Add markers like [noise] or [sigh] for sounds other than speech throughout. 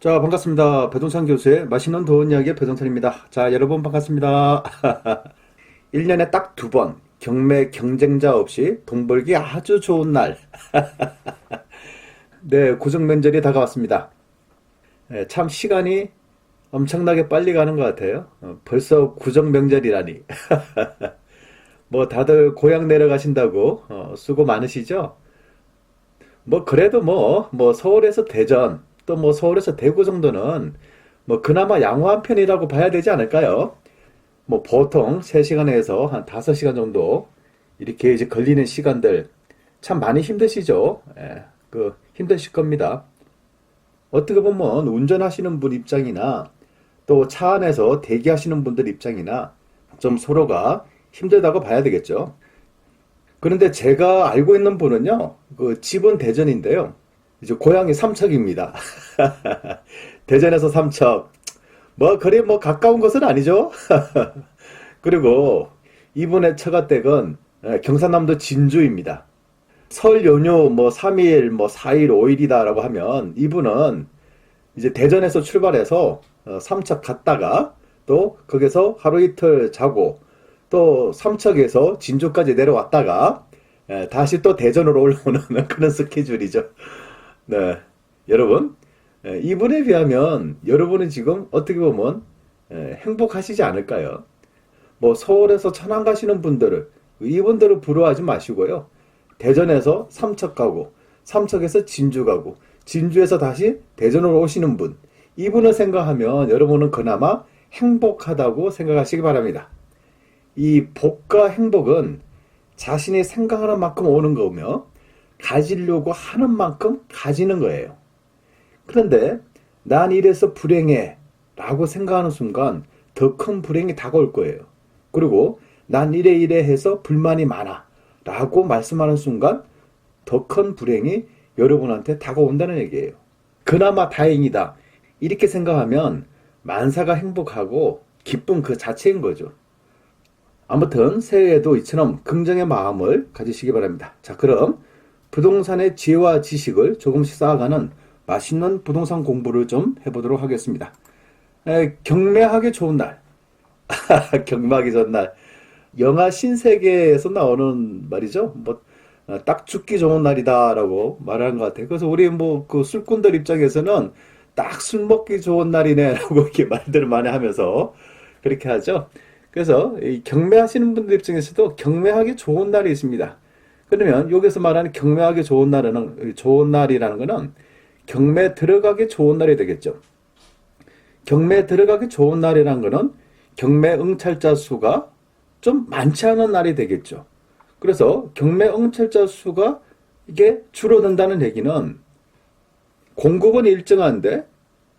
자, 반갑습니다. 배동찬 교수의 맛있는 도원 이야기의 배동찬입니다. 자, 여러분 반갑습니다. [laughs] 1년에 딱 두 번, 경매 경쟁자 없이 돈 벌기 아주 좋은 날. [laughs] 네, 고정 명절이 다가왔습니다. 네, 참 시간이 엄청나게 빨리 가는 것 같아요. 어, 벌써 구정 명절이라니. [laughs] 뭐 다들 고향 내려가신다고 어, 수고 많으시죠? 뭐 그래도 뭐 뭐 서울에서 대전 또 뭐 서울에서 대구 정도는 뭐 그나마 양호한 편이라고 봐야 되지 않을까요? 뭐 보통 3시간에서 한 5시간 정도 이렇게 이제 걸리는 시간들 참 많이 힘드시죠? 예, 그 힘드실 겁니다. 어떻게 보면 운전하시는 분 입장이나 또 차 안에서 대기하시는 분들 입장이나 좀 서로가 힘들다고 봐야 되겠죠. 그런데 제가 알고 있는 분은요, 그 집은 대전인데요. 이제 고향이 삼척입니다. [laughs] 대전에서 삼척. 뭐, 그리 뭐 가까운 것은 아니죠. [laughs] 그리고 이분의 처가댁은 예, 경상남도 진주입니다. 설 연휴 뭐 3일, 뭐 4일, 5일이다라고 하면 이분은 이제 대전에서 출발해서 어, 삼척 갔다가 또 거기서 하루 이틀 자고 또 삼척에서 진주까지 내려왔다가 에, 다시 또 대전으로 [laughs] 올라오는 그런 스케줄이죠. 네, 여러분 에, 이분에 비하면 여러분은 지금 어떻게 보면 에, 행복하시지 않을까요? 뭐 서울에서 천안 가시는 분들을 이분들을 부러워하지 마시고요. 대전에서 삼척 가고 삼척에서 진주 가고 진주에서 다시 대전으로 오시는 분 이분을 생각하면 여러분은 그나마 행복하다고 생각하시기 바랍니다. 이 복과 행복은 자신이 생각하는 만큼 오는 거며 가지려고 하는 만큼 가지는 거예요. 그런데 난 이래서 불행해 라고 생각하는 순간 더 큰 불행이 다가올 거예요. 그리고 난 이래 이래 해서 불만이 많아 라고 말씀하는 순간 더 큰 불행이 여러분한테 다가온다는 얘기예요. 그나마 다행이다. 이렇게 생각하면 만사가 행복하고 기쁨 그 자체인 거죠. 아무튼 새해에도 이처럼 긍정의 마음을 가지시기 바랍니다. 자, 그럼 부동산의 지혜와 지식을 조금씩 쌓아가는 맛있는 부동산 공부를 좀 해보도록 하겠습니다. 에, [laughs] 경매하기 좋은 날. 경매하기 좋은 날. 영화 신세계에서 나오는 말이죠. 뭐, 어, 딱 죽기 좋은 날이다라고 말하는 것 같아요. 그래서 우리 뭐 그 술꾼들 입장에서는 딱 술 먹기 좋은 날이네라고 [laughs] 이렇게 말들을 많이 하면서 그렇게 하죠. 그래서 이 경매하시는 분들 입장에서도 경매하기 좋은 날이 있습니다. 그러면 여기서 말하는 경매하기 좋은 날은 좋은 날이라는 것은 경매 들어가기 좋은 날이 되겠죠. 경매 들어가기 좋은 날이라는 것은 경매 응찰자 수가 좀 많지 않은 날이 되겠죠. 그래서 경매 응찰자 수가 이게 줄어든다는 얘기는 공급은 일정한데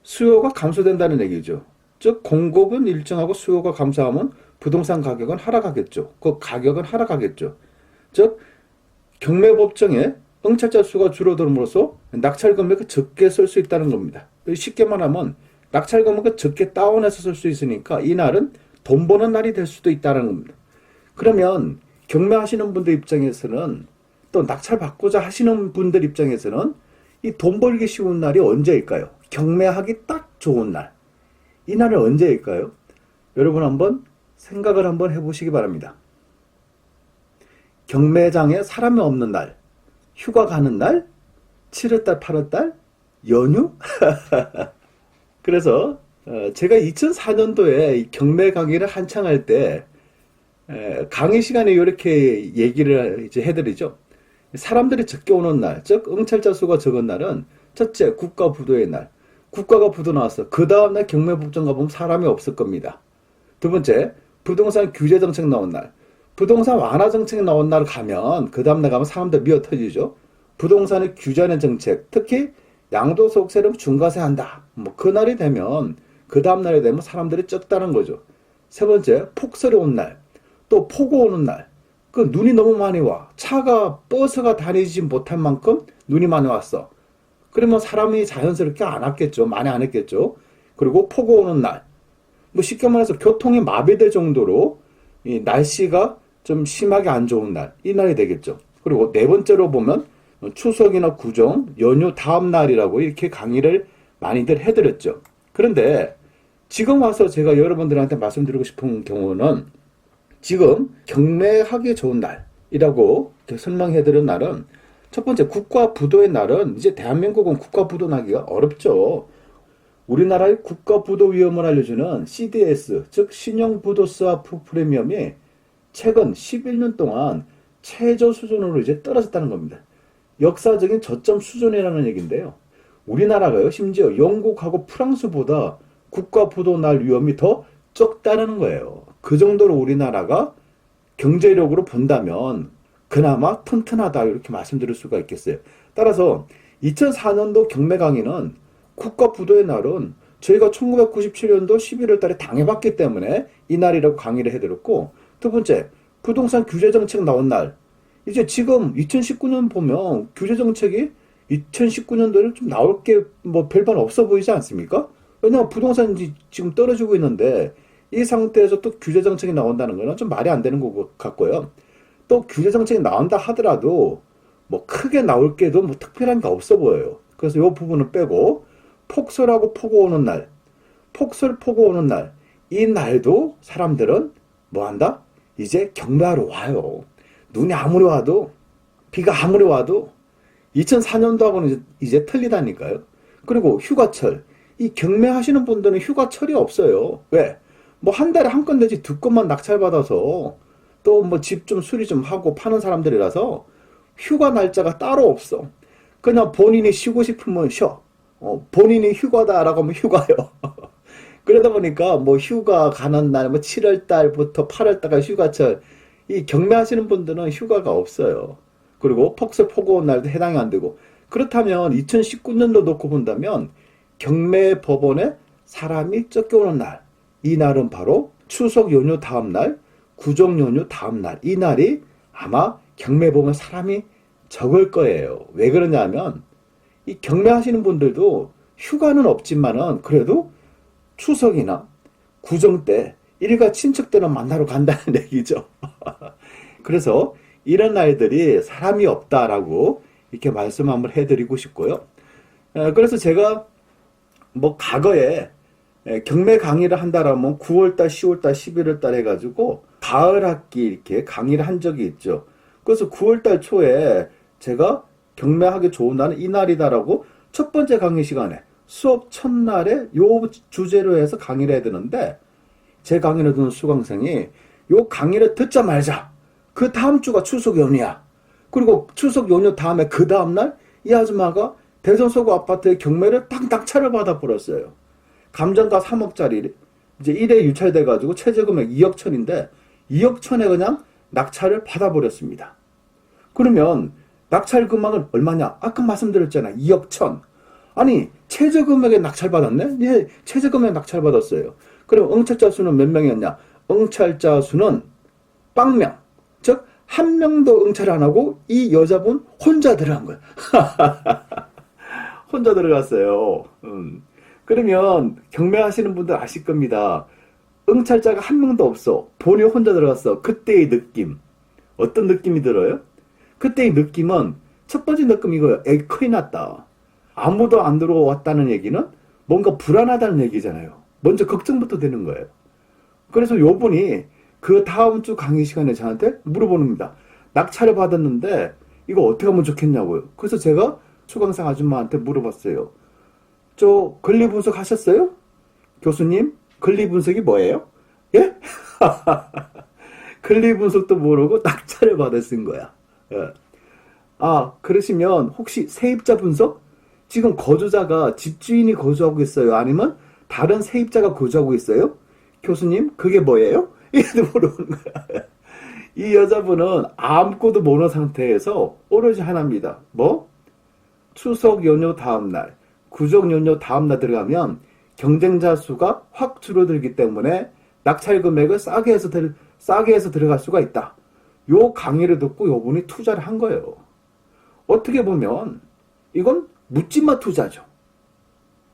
수요가 감소된다는 얘기죠. 즉 공급은 일정하고 수요가 감소하면 부동산 가격은 하락하겠죠. 그 가격은 하락하겠죠. 즉 경매법정에 응찰자 수가 줄어들므로써 낙찰 금액을 적게 쓸 수 있다는 겁니다. 쉽게 말하면 낙찰 금액을 적게 다운해서 쓸 수 있으니까 이 날은 돈 버는 날이 될 수도 있다는 겁니다. 그러면 경매하시는 분들 입장에서는 또 낙찰 받고자 하시는 분들 입장에서는 이 돈 벌기 쉬운 날이 언제일까요? 경매하기 딱 좋은 날. 이 날은 언제일까요? 여러분 한번 생각을 한번 해보시기 바랍니다. 경매장에 사람이 없는 날, 휴가 가는 날, 7월달, 8월달, 연휴? [laughs] 그래서 어, 제가 2004년도에 경매 강의를 한창 할 때 강의 시간에 이렇게 얘기를 이제 해드리죠. 사람들이 적게 오는 날, 즉 응찰자 수가 적은 날은 첫째 국가 부도의 날, 국가가 부도 나왔어. 그 다음날 경매 법정 가보면 사람이 없을 겁니다. 두 번째 부동산 규제 정책 나온 날, 부동산 완화 정책 나온 날 가면 그 다음날 가면 사람들 미어 터지죠. 부동산을 규제하는 정책, 특히 양도소득세를 중과세 한다. 뭐 그날이 되면 그 다음날이 되면 사람들이 적다는 거죠. 세 번째 폭설이 온 날, 또 폭우 오는 날, 그 눈이 너무 많이 와. 차가 버스가 다니지 못할 만큼 눈이 많이 왔어. 그러면 사람이 자연스럽게 안 왔겠죠. 많이 안 했겠죠. 그리고 폭우 오는 날. 뭐 쉽게 말해서 교통이 마비될 정도로 이 날씨가 좀 심하게 안 좋은 날. 이 날이 되겠죠. 그리고 네 번째로 보면 추석이나 구정, 연휴 다음 날이라고 이렇게 강의를 많이들 해드렸죠. 그런데 지금 와서 제가 여러분들한테 말씀드리고 싶은 경우는 지금 경매하기 좋은 날이라고 설명해드린 날은 첫 번째 국가 부도의 날은 이제 대한민국은 국가 부도 나기가 어렵죠. 우리나라의 국가 부도 위험을 알려주는 CDS 즉 신용 부도 스와프 프리미엄이 최근 11년 동안 최저 수준으로 이제 떨어졌다는 겁니다. 역사적인 저점 수준이라는 얘기인데요. 우리나라가요 심지어 영국하고 프랑스보다 국가 부도 날 위험이 더 적다라는 거예요. 그 정도로 우리나라가 경제력으로 본다면 그나마 튼튼하다 이렇게 말씀드릴 수가 있겠어요. 따라서 2004년도 경매 강의는 국가 부도의 날은 저희가 1997년도 11월 달에 당해봤기 때문에 이 날이라고 강의를 해드렸고 두 번째 부동산 규제 정책 나온 날 이제 지금 2019년 보면 규제 정책이 2019년도에는 좀 나올 게 뭐 별반 없어 보이지 않습니까? 왜냐하면 부동산이 지금 떨어지고 있는데 이 상태에서 또 규제 정책이 나온다는 거는 좀 말이 안 되는 것 같고요. 또 규제 정책이 나온다 하더라도 뭐 크게 나올 게도 뭐 특별한 게 없어 보여요. 그래서 이 부분은 빼고 폭설하고 폭우 오는 날, 폭설 폭우 오는 날, 이 날도 사람들은 뭐 한다? 이제 경매하러 와요. 눈이 아무리 와도 비가 아무리 와도 2004년도하고는 이제, 틀리다니까요. 그리고 휴가철. 이 경매하시는 분들은 휴가철이 없어요. 왜? 뭐 한 달에 한건 내지 두 건만 낙찰받아서 또 뭐 집 좀 수리 좀 하고 파는 사람들이라서 휴가 날짜가 따로 없어. 그냥 본인이 쉬고 싶으면 쉬어. 어, 본인이 휴가다라고 하면 휴가요. [laughs] 그러다 보니까 뭐 휴가 가는 날, 뭐 7월 달부터 8월 달까지 휴가철, 이 경매하시는 분들은 휴가가 없어요. 그리고 폭설 폭우 온 날도 해당이 안 되고. 그렇다면 2019년도 놓고 본다면 경매 법원에 사람이 쫓겨오는 날, 이 날은 바로 추석 연휴 다음 날, 구정 연휴 다음 날, 이 날이 아마 경매 보면 사람이 적을 거예요. 왜 그러냐면 이 경매하시는 분들도 휴가는 없지만은 그래도 추석이나 구정 때 일가 친척들은 만나러 간다는 [laughs] 얘기죠. [laughs] 그래서 이런 날들이 사람이 없다라고 이렇게 말씀 한번 해드리고 싶고요. 에, 그래서 제가 뭐 과거에 에, 경매 강의를 한다라면 9월달, 10월달, 11월달 해가지고 가을 학기 이렇게 강의를 한 적이 있죠. 그래서 9월달 초에 제가 경매하기 좋은 날은 이 날이다라고 첫 번째 강의 시간에 수업 첫날에 요 주제로 해서 강의를 해야 되는데 제 강의를 듣는 수강생이 요 강의를 듣자마자 그 다음 주가 추석 연휴야. 그리고 추석 연휴 다음에 그 다음날 이 아줌마가 대전서구 아파트의 경매를 딱 낙찰을 받아버렸어요. 감정가 3억짜리 이제 1회 유찰돼가지고 최저금액 2억 천인데 2억 천에 그냥 낙찰을 받아버렸습니다. 그러면 낙찰 금액은 얼마냐? 아까 말씀드렸잖아요. 2억 천. 아니 최저 금액에 낙찰받았네? 예, 최저 금액에 낙찰받았어요. 그럼 응찰자 수는 몇 명이었냐? 응찰자 수는 빵명. 즉, 한 명도 응찰 안 하고 이 여자분 혼자 들어간 거야. [laughs] 혼자 들어갔어요. 음. 그러면 경매하시는 분들 아실 겁니다. 응찰자가 한 명도 없어. 본이 혼자 들어갔어. 그때의 느낌. 어떤 느낌이 들어요? 그때의 느낌은 첫 번째 느낌 이거예요. 애 큰일 났다. 아무도 안 들어왔다는 얘기는 뭔가 불안하다는 얘기잖아요. 먼저 걱정부터 되는 거예요. 그래서 요분이 그 다음 주 강의 시간에 저한테 물어보는 겁니다 낙찰을 받았는데 이거 어떻게 하면 좋겠냐고요. 그래서 제가 수강생 아줌마한테 물어봤어요. 저 권리 분석 하셨어요? 교수님, 권리 분석이 뭐예요? 예? [laughs] 권리 분석도 모르고 낙찰을 받았은 거야. 예. 아, 그러시면 혹시 세입자 분석? 지금 거주자가 집주인이 거주하고 있어요? 아니면 다른 세입자가 거주하고 있어요? 교수님, 그게 뭐예요? [laughs] 이렇게 물어보는 거야. 이 여자분은 아무것도 모르는 상태에서 오로지 하나입니다. 뭐? 추석 연휴 다음날, 구정 연휴 다음날 들어가면 경쟁자 수가 확 줄어들기 때문에 낙찰 금액을 싸게 해서, 들, 싸게 해서 들어갈 수가 있다. 요 강의를 듣고 요분이 투자를 한 거예요. 어떻게 보면 이건 묻지마 투자죠.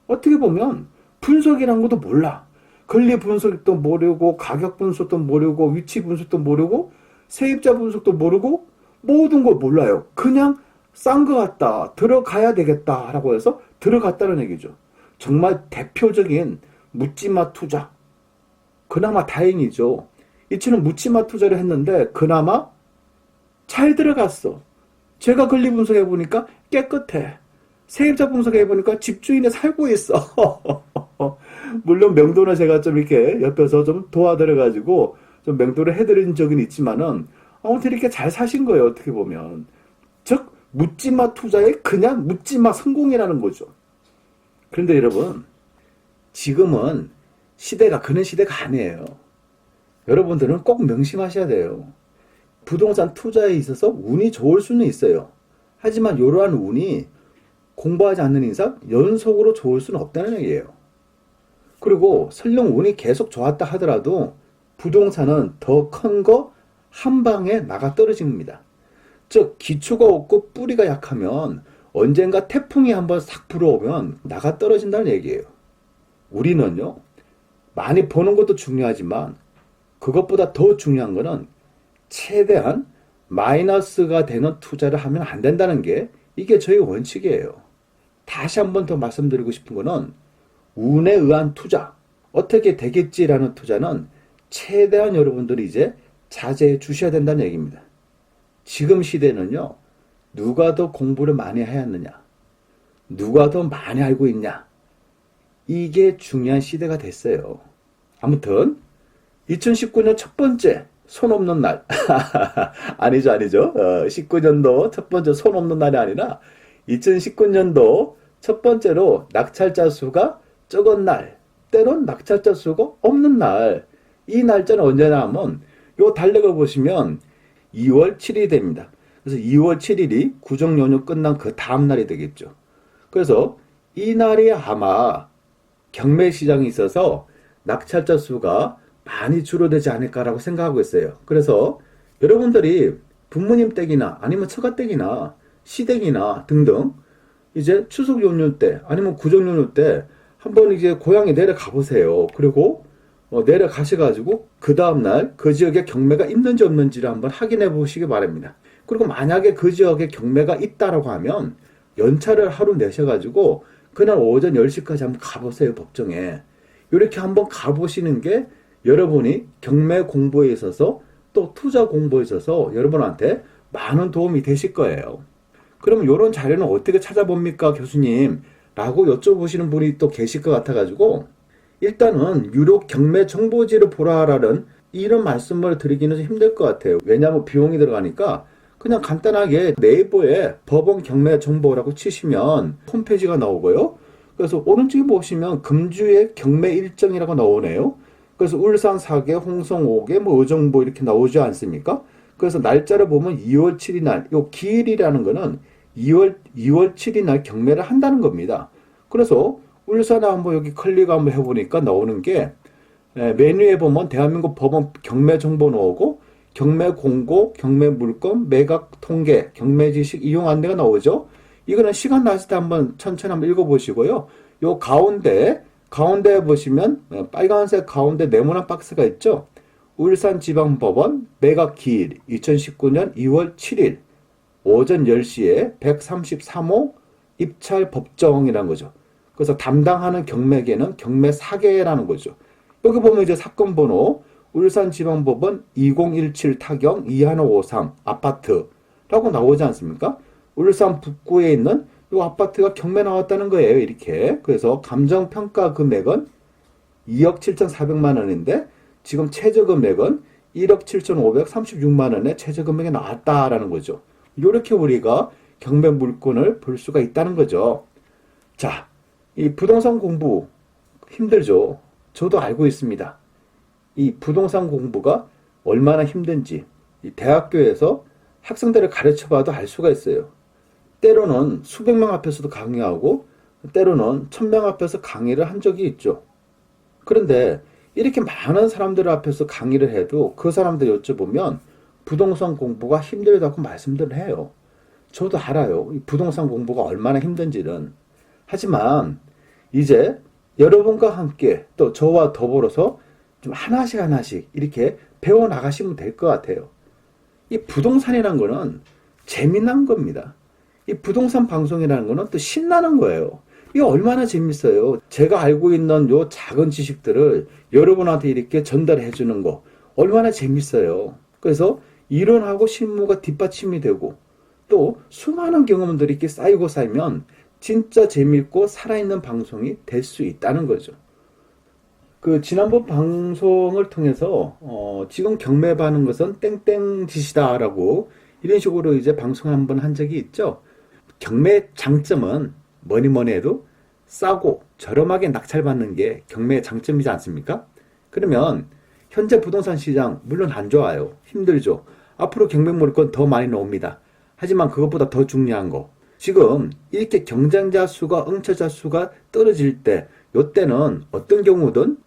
어떻게 보면 분석이란 것도 몰라. 권리 분석도 모르고 가격 분석도 모르고 위치 분석도 모르고 세입자 분석도 모르고 모든 걸 몰라요. 그냥 싼 것 같다. 들어가야 되겠다라고 해서 들어갔다는 얘기죠. 정말 대표적인 묻지마 투자. 그나마 다행이죠. 이 친은 묻지마 투자를 했는데 그나마 잘 들어갔어. 제가 권리 분석해 보니까 깨끗해. 세입자 분석해 보니까 집주인이 살고 있어. [laughs] 물론 명도는 제가 좀 이렇게 옆에서 좀 도와드려 가지고 좀 명도를 해드린 적은 있지만은 아무튼 이렇게 잘 사신 거예요 어떻게 보면 즉 묻지마 투자에 그냥 묻지마 성공이라는 거죠. 그런데 여러분 지금은 시대가 그런 시대가 아니에요. 여러분들은 꼭 명심하셔야 돼요. 부동산 투자에 있어서 운이 좋을 수는 있어요. 하지만 이러한 운이 공부하지 않는 이상 연속으로 좋을 수는 없다는 얘기예요. 그리고 설령 운이 계속 좋았다 하더라도 부동산은 더 큰 거 한 방에 나가 떨어집니다. 즉 기초가 없고 뿌리가 약하면 언젠가 태풍이 한번 싹 불어오면 나가 떨어진다는 얘기예요. 우리는요 많이 버는 것도 중요하지만 그것보다 더 중요한 거는 최대한 마이너스가 되는 투자를 하면 안 된다는 게 이게 저희 원칙이에요. 다시 한 번 더 말씀드리고 싶은 거는 운에 의한 투자, 어떻게 되겠지라는 투자는 최대한 여러분들이 이제 자제해 주셔야 된다는 얘기입니다. 지금 시대는요, 누가 더 공부를 많이 하였느냐, 누가 더 많이 알고 있냐, 이게 중요한 시대가 됐어요. 아무튼, 2019년 첫 번째 손 없는 날. [laughs] 아니죠, 아니죠. 어, 19년도 첫 번째 손 없는 날이 아니라 2019년도 첫 번째로 낙찰자 수가 적은 날, 때론 낙찰자 수가 없는 날. 이 날짜는 언제나 하면 요 달력을 보시면 2월 7일이 됩니다. 그래서 2월 7일이 구정 연휴 끝난 그 다음 날이 되겠죠. 그래서 이 날이 아마 경매 시장이 있어서 낙찰자 수가 많이 줄어들지 않을까라고 생각하고 있어요. 그래서 여러분들이 부모님 댁이나 아니면 처가 댁이나 시댁이나 등등 이제 추석 연휴 때 아니면 구정 연휴 때 한번 이제 고향에 내려가 보세요. 그리고 어, 내려가셔가지고 그 다음날 그 지역에 경매가 있는지 없는지를 한번 확인해 보시기 바랍니다. 그리고 만약에 그 지역에 경매가 있다라고 하면 연차를 하루 내셔가지고 그날 오전 10시까지 한번 가보세요 법정에 이렇게 한번 가보시는 게 여러분이 경매 공부에 있어서 또 투자 공부에 있어서 여러분한테 많은 도움이 되실 거예요. 그러면 이런 자료는 어떻게 찾아봅니까 교수님? 라고 여쭤보시는 분이 또 계실 것 같아가지고 일단은 유료 경매 정보지를 보라라는 이런 말씀을 드리기는 좀 힘들 것 같아요. 왜냐하면 비용이 들어가니까 그냥 간단하게 네이버에 법원 경매 정보라고 치시면 홈페이지가 나오고요. 그래서 오른쪽에 보시면 금주의 경매 일정이라고 나오네요. 그래서 울산 4개, 홍성 5개, 뭐 의정부 이렇게 나오지 않습니까? 그래서 날짜를 보면 2월 7일 날, 요 기일이라는 거는 2월 2월 7일 날 경매를 한다는 겁니다. 그래서 울산에 한번 여기 클릭 한번 해보니까 나오는 게 에, 메뉴에 보면 대한민국 법원 경매 정보 나오고 경매 공고, 경매 물건, 매각 통계, 경매 지식 이용 안내가 나오죠. 이거는 시간 나실 때 한번 천천히 한번 읽어보시고요. 요 가운데 가운데 보시면 어, 빨간색 가운데 네모난 박스가 있죠. 울산지방법원 매각 기일 2019년 2월 7일 오전 10시에 133호 입찰 법정이라는 거죠. 그래서 담당하는 경매계는 경매 사계라는 거죠. 여기 보면 이제 사건 번호 울산지방법원 2017 타경 2153 아파트라고 나오지 않습니까? 울산 북구에 있는 이 아파트가 경매 나왔다는 거예요. 이렇게. 그래서 감정평가 금액은 2억 7,400만 원인데 지금 최저 금액은 1억 7,536만 원의 최저 금액이 나왔다라는 거죠. 이렇게 우리가 경매 물건을 볼 수가 있다는 거죠. 자, 이 부동산 공부 힘들죠. 저도 알고 있습니다. 이 부동산 공부가 얼마나 힘든지 이 대학교에서 학생들을 가르쳐 봐도 알 수가 있어요. 때로는 수백 명 앞에서도 강의하고 때로는 천 명 앞에서 강의를 한 적이 있죠. 그런데 이렇게 많은 사람들 앞에서 강의를 해도 그 사람들 여쭤보면 부동산 공부가 힘들다고 말씀들을 해요. 저도 알아요. 이 부동산 공부가 얼마나 힘든지는. 하지만 이제 여러분과 함께 또 저와 더불어서 좀 하나씩 하나씩 이렇게 배워 나가시면 될 것 같아요. 이 부동산이란 거는 재미난 겁니다. 이 부동산 방송이라는 거는 또 신나는 거예요. 이게 얼마나 재밌어요. 제가 알고 있는 요 작은 지식들을 여러분한테 이렇게 전달해 주는 거 얼마나 재밌어요. 그래서 이론하고 실무가 뒷받침이 되고 또 수많은 경험들이 이렇게 쌓이고 쌓이면 진짜 재밌고 살아있는 방송이 될 수 있다는 거죠. 그 지난번 방송을 통해서 어, 지금 경매 받는 것은 땡땡 짓이다라고 이런 식으로 이제 방송 한번 한 적이 있죠. 경매 장점은 뭐니 뭐니 해도 싸고 저렴하게 낙찰받는 게 경매의 장점이지 않습니까? 그러면 현재 부동산 시장 물론 안 좋아요. 힘들죠. 앞으로 경매 물건 더 많이 나옵니다. 하지만 그것보다 더 중요한 거 지금 이렇게 경쟁자 수가 응처자 수가 떨어질 때 요때는 어떤 경우든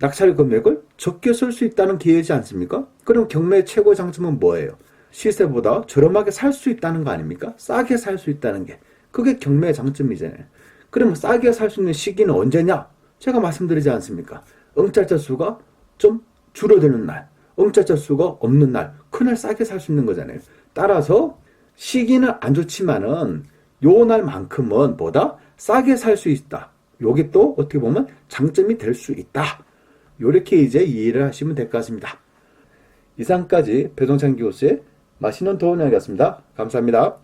낙찰 금액을 적게 쓸 수 있다는 기회지 않습니까? 그럼 경매의 최고 장점은 뭐예요? 시세보다 저렴하게 살 수 있다는 거 아닙니까? 싸게 살 수 있다는 게 그게 경매의 장점이잖아요. 그러면 싸게 살 수 있는 시기는 언제냐? 제가 말씀드리지 않습니까? 응찰자 수가 좀 줄어드는 날, 응찰자 수가 없는 날, 그날 싸게 살 수 있는 거잖아요. 따라서 시기는 안 좋지만은 요 날만큼은 보다 싸게 살 수 있다. 요게 또 어떻게 보면 장점이 될 수 있다. 요렇게 이제 이해를 하시면 될 것 같습니다. 이상까지 배동찬 교수의 맛있는 도움 이야기였습니다. 감사합니다.